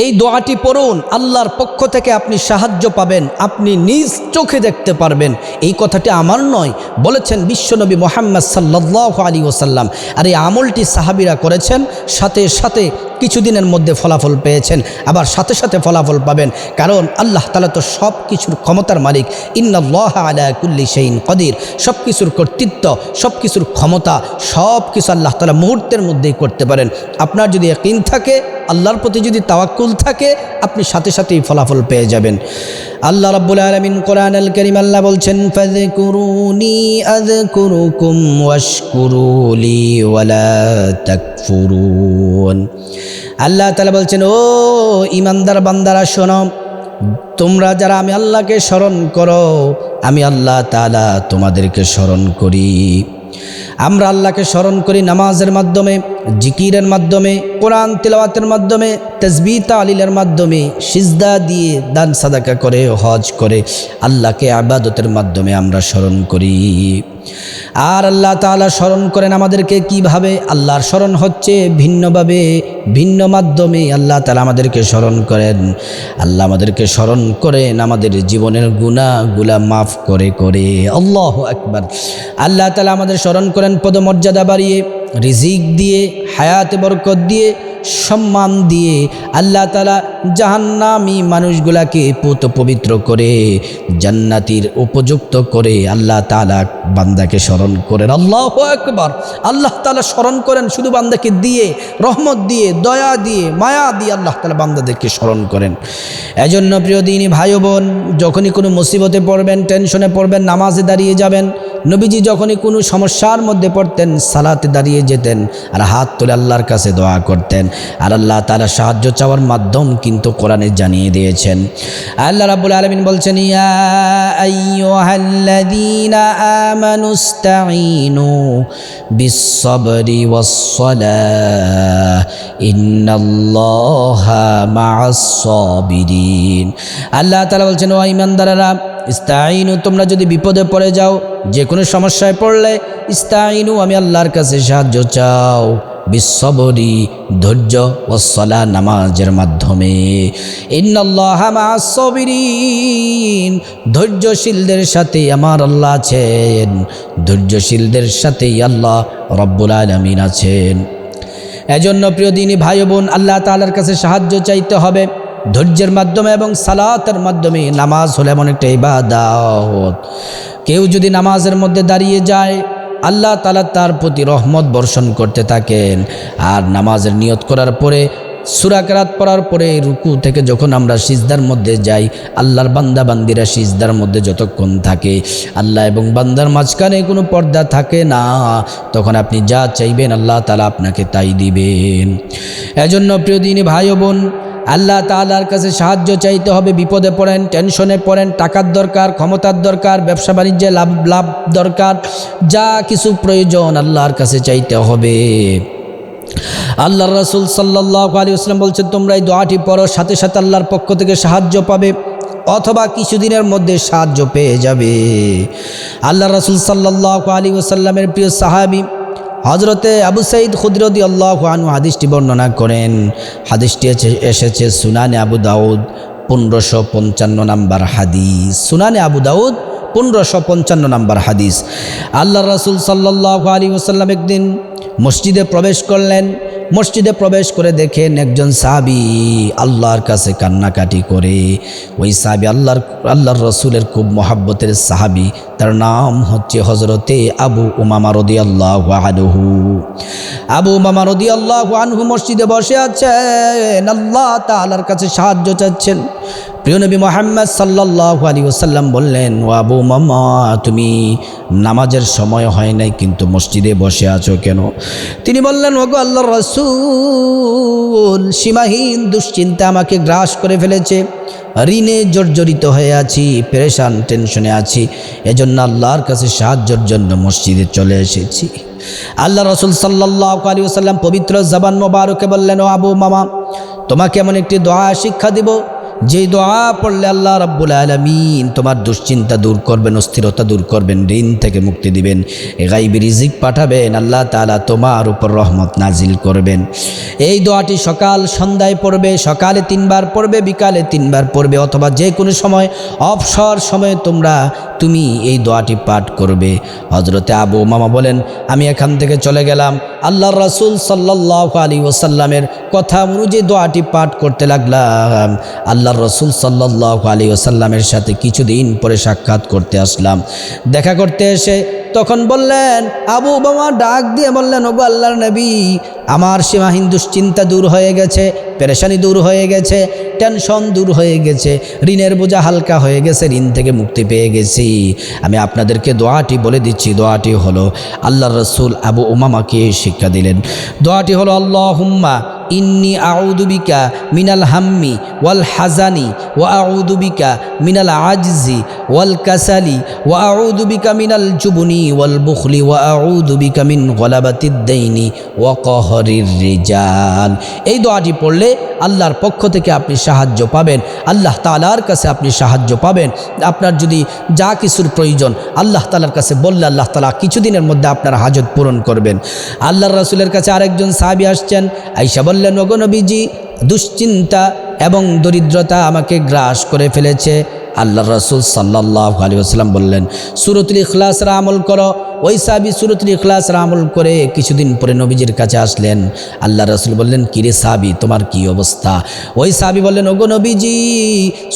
এই দোয়াটি পড়ুন, আল্লাহর পক্ষ থেকে আপনি সাহায্য পাবেন, আপনি নিজ চোখে দেখতে পারবেন। এই কথাটি আমার নয়, বলেছেন বিশ্বনবী মোহাম্মদ সাল্লাহ আলী ওসাল্লাম আর এই আমলটি সাহাবিরা করেছেন, সাথে সাথে কিছুদিনের মধ্যে ফলাফল পেয়েছেন, আবার সাথে সাথে ফলাফল পাবেন। কারণ আল্লাহ তালা তো সব কিছুর ক্ষমতার মালিক, ইন্নাল্লাহ আলা কুল্লি সেইন কদির। সব কিছুর কর্তৃত্ব সব কিছুর ক্ষমতা সব কিছু আল্লাহ তালা মুহূর্তের মধ্যেই করতে পারেন। আপনার যদি একইন থাকে আল্লাহর প্রতি যদি তাওয়াক্কুল থাকে, আপনি সাথে সাথেই ফলাফল পেয়ে যাবেন। আল্লাহ রাব্বুল আলামিন কোরআন আল করিম আল্লাহ বলছেন, ফাযকুরুনি আযকুরুকুম ওয়াশকুরুলি ওয়ালা তাকফুরুন। আল্লাহ তাআলা বলছেন, ও ইমানদার বান্দারা, শোনো, তোমরা যারা আমি আল্লাহকে স্মরণ করো, আমি আল্লাহ তাআলা তোমাদেরকে স্মরণ করি। আমরা আল্লাহকে স্মরণ করি নামাজের মাধ্যমে। জিকিরের মাধ্যমে, কোরআন তেলাওয়াতের মাধ্যমে তসবি তালিলের মাধ্যমে সিজদা দিয়ে দান সাদাকা করে, হজ করে আল্লাহকে আবাদতের মাধ্যমে আমরা স্মরণ করি। আর আল্লাহ তাআলা স্মরণ করেন আমাদেরকে কীভাবে? আল্লাহর স্মরণ হচ্ছে ভিন্নভাবে, ভিন্ন মাধ্যমে আল্লাহ তালা আমাদেরকে স্মরণ করেন। আল্লাহ আমাদেরকে স্মরণ করেন আমাদের জীবনের গুণাগুলা মাফ করে করে। আল্লাহ একবার আল্লাহ তালা আমাদের স্মরণ করেন, পদমর্যাদা বাড়িয়ে রিজিক দিয়ে হায়াতে বরকত দিয়ে সম্মান দিয়ে আল্লাহ তালা জাহান্নামি মানুষগুলাকে পুত পবিত্র করে জান্নাতির উপযুক্ত করে আল্লাহ তালা বান্দাকে স্মরণ করেন। আল্লাহ একবার আল্লাহ তালা স্মরণ করেন শুধু বান্দাকে দিয়ে, রহমত দিয়ে, দয়া দিয়ে, মায়া দিয়ে আল্লাহ তালা বান্দাদেরকে স্মরণ করেন। এজন্য প্রিয় দিনী ভাই বোন, যখনই কোনো মুসিবতে পড়বেন, টেনশনে পড়বেন, নামাজে দাঁড়িয়ে যাবেন, নবীজি যখনই কোনো সমস্যার মধ্যে পড়তেন, সালাতে দাঁড়িয়ে যেতেন আর হাত তুলে আল্লাহর কাছে দোয়া করতেন আর আল্লাহ তালা সাহায্য চাওয়ার মাধ্যম কিন্তু কোরআনে জানিয়ে দিয়েছেন। আল্লাহ রাবুল আলমিন বলছেন আল্লাহ তাআলা বলছেন, ও ঈমানদারেরা ইস্তাইনু তোমরা যদি বিপদে পড়ে যাও যে কোনো সমস্যায় পড়লে ইস্তাইনু আমি আল্লাহর কাছে সাহায্য চাও। বিশ্ববরি ধৈর্য ও সলা নামাজের মাধ্যমে। ধৈর্যশীলদের সাথে আমার আল্লাহ আছেন। ধৈর্যশীলদের সাথেই আল্লাহ রব্বুল আলমিন আছেন। এজন্য প্রিয় দিনী ভাই বোন, আল্লাহ তালার কাছে সাহায্য চাইতে হবে। ধৈর্যের মাধ্যমে এবং সালাতের মাধ্যমে নামাজ হলে এমন একটা ইবাদত। কেউ যদি নামাজের মধ্যে দাঁড়িয়ে যায় আল্লাহ তালা তার প্রতি রহমত বর্ষণ করতে থাকেন। আর নামাজের নিয়ত করার পরে সুরাকরাত পড়ার পরে রুকু থেকে যখন আমরা সিজদার মধ্যে যাই, আল্লাহর বান্দা বান্দিরা সিজদার মধ্যে যতক্ষণ থাকে, আল্লাহ এবং বান্দার মাঝখানে কোনো পর্দা থাকে না, তখন আপনি যা চাইবেন আল্লাহ তালা আপনাকে তাই দিবেন। এজন্য প্রিয় দিনী ভাই বোন আল্লাহ তালার কাছে সাহায্য চাইতে হবে, বিপদে পড়েন, টেনশনে পড়েন, টাকার দরকার, ক্ষমতার দরকার, ব্যবসা বাণিজ্যে লাভ লাভ দরকার, যা কিছু প্রয়োজন আল্লাহর কাছে চাইতে হবে। আল্লাহ রসুল সাল্লাহ আলী আসলাম বলছেন, তোমরা এই দোয়াটি পড়ো, সাথে সাথে আল্লাহর পক্ষ থেকে সাহায্য পাবে, অথবা কিছুদিনের মধ্যে সাহায্য পেয়ে যাবে। আল্লাহ রসুল সাল্লাহ আলী ওসাল্লামের প্রিয় সাহাবি হজরতে আবু সাইদ খুদরদি আল্লাহ আনু হাদিসটি বর্ণনা করেন। হাদিসটি এসেছে সুনানে আবু দাউদ পনেরোশো পঞ্চান্ন নাম্বার হাদিস। সুনানে আবু দাউদ পনেরোশো পঞ্চান্ন নাম্বার হাদিস। আল্লাহ রসুল সাল্লাহ আলী ওসাল্লাম একদিন মসজিদে প্রবেশ করলেন। মসজিদে প্রবেশ করে দেখেন একজন সাবি আল্লাহর কাছে কান্নাকাটি করে। ওই সাবি আল্লাহর আল্লাহর রসুলের খুব মহাব্বতের সাহাবি। তার নাম হচ্ছে হজরতে আবু উমামা রদি আল্লাহ আনহু। আবু উমামা রদি আল্লাহ আনহু মসজিদে বসে আছেন। আল্লাহ তালার কাছে সাহায্য চাচ্ছেন। প্রিয় নবী মোহাম্মদ সাল্লাহ আলী ওসাল্লাম বললেন, ও আবু মামা, তুমি নামাজের সময় হয় নাই, কিন্তু মসজিদে বসে আছো কেন? তিনি বললেন, ওগো আল্লাহ রসুল, সীমাহীন দুশ্চিন্তা আমাকে গ্রাস করে ফেলেছে। ঋণে জর্জরিত হয়ে আছি, পেরেশান, টেনশনে আছি। এজন্য আল্লাহর কাছে সাহায্যের জন্য মসজিদে চলে এসেছি। আল্লাহ রসুল সাল্লাহ আলী ওসাল্লাম পবিত্র জবান মোবারকে বললেন, ও আবু মামা, তোমাকে এমন একটি দোয়া শিক্ষা দিব যে দোয়া পড়লে আল্লাহ রাব্বুল আলমিন তোমার দুশ্চিন্তা দূর করবেন, অস্থিরতা দূর করবেন, ঋণ থেকে মুক্তি দিবেন, গাইবি রিজিক পাঠাবেন, আল্লাহ তালা তোমার উপর রহমত নাজিল করবেন। এই দোয়াটি সকাল সন্ধ্যায় পড়বে, সকালে তিনবার পড়বে, বিকালে তিনবার পড়বে, অথবা যে কোনো সময়, অবসর সময়ে তোমরা তুমি এই দোয়াটি পাঠ করবে। হজরতে আবু মামা বলেন, আমি এখান থেকে চলে গেলাম। আল্লাহ রসুল সাল্লাহ আলী ওসাল্লামের কথা অনুযায়ী দোয়াটি পাঠ করতে লাগলাম। আল্লাহ রসুল সাল্লাহ আলী ওসাল্লামের সাথে কিছুদিন পরে সাক্ষাৎ করতে আসলাম। দেখা করতে এসে তখন বললেন, আবু বাবা ডাক দিয়ে বললেন, ওগো আল্লাহর নবী, আমার সীমাহীন দুশ্চিন্তা দূর হয়ে গেছে, পেরেশানি দূর হয়ে গেছে, টেনশন দূর হয়ে গেছে, ঋণের বোঝা হালকা হয়ে গেছে, ঋণ থেকে মুক্তি পেয়ে গেছি। আমি আপনাদেরকে দোয়াটি বলে দিচ্ছি। দোয়াটি হলো আল্লাহ রসুল আবু উমামাকে শিক্ষা দিলেন। দোয়াটি হলো আল্লাহ হুম্মা ইন্নি আউদুবিকা মিনাল হাম্মি ওয়াল হাজানি ওয়া আউদুবিকা মিনাল আজজি ওয়াল কাসালি ওয়া আউদুবিকা মিনাল জুবনি ওয়াল বুখলি ওয়া আউদুবিকা মিন গলাবাতিদ্দাইনি ওয়া কহরির রিজাল। এই দোয়াটি পড়লে আল্লাহর পক্ষ থেকে আপনি সাহায্য পাবেন, আল্লাহ তালার কাছে আপনি সাহায্য পাবেন। আপনার যদি যা কিছুর প্রয়োজন আল্লাহ তালার কাছে বললে আল্লাহ তালা কিছুদিনের মধ্যে আপনার হাজত পূরণ করবেন। আল্লাহর রাসুলের কাছে আরেকজন সাহাবি আসছেন আইসা বললেন ওগনবীজি দুশ্চিন্তা এবং দরিদ্রতা আমাকে গ্রাস করে ফেলেছে। আল্লাহ রসুল সাল্লাহ আলী আসসালাম বললেন, সুরতুল ইখলাসরা আমল করো। ওই সাবি সুরতুল ইখলাসরা আমল করে কিছুদিন পরে নবীজির কাছে আসলেন। আল্লাহ রসুল বললেন, কিরে সাবি তোমার কি অবস্থা? ওই সাবি বললেন, ওগো নবীজি,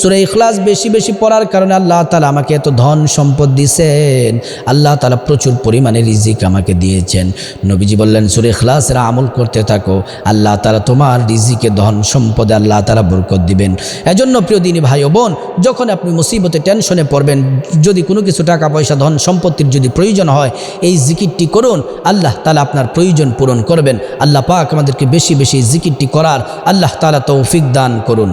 সুরে ইখলাস বেশি বেশি পড়ার কারণে আল্লাহ তালা আমাকে এত ধন সম্পদ দিয়েছেন আল্লাহ তালা প্রচুর পরিমাণে রিজিক আমাকে দিয়েছেন। নবীজি বললেন, সুরে ইখলাসরা আমল করতে থাকো। আল্লাহ তালা তোমার রিজিকে, ধন সম্পদে আল্লাহ তালা বরকত দিবেন। এজন্য প্রিয় দিনী ভাই বোন, যখন আপনি মুসিবতে টেনশনে পড়বেন। যদি কোনো কিছু টাকা পয়সা, ধন সম্পত্তির যদি প্রয়োজন হয়, এই জিকিরটি করুন। আল্লাহ তালা আপনার প্রয়োজন পূরণ করবেন। আল্লাহ পাক আমাদেরকে বেশি বেশি জিকিরটি করার আল্লাহ তালা তৌফিক দান করুন।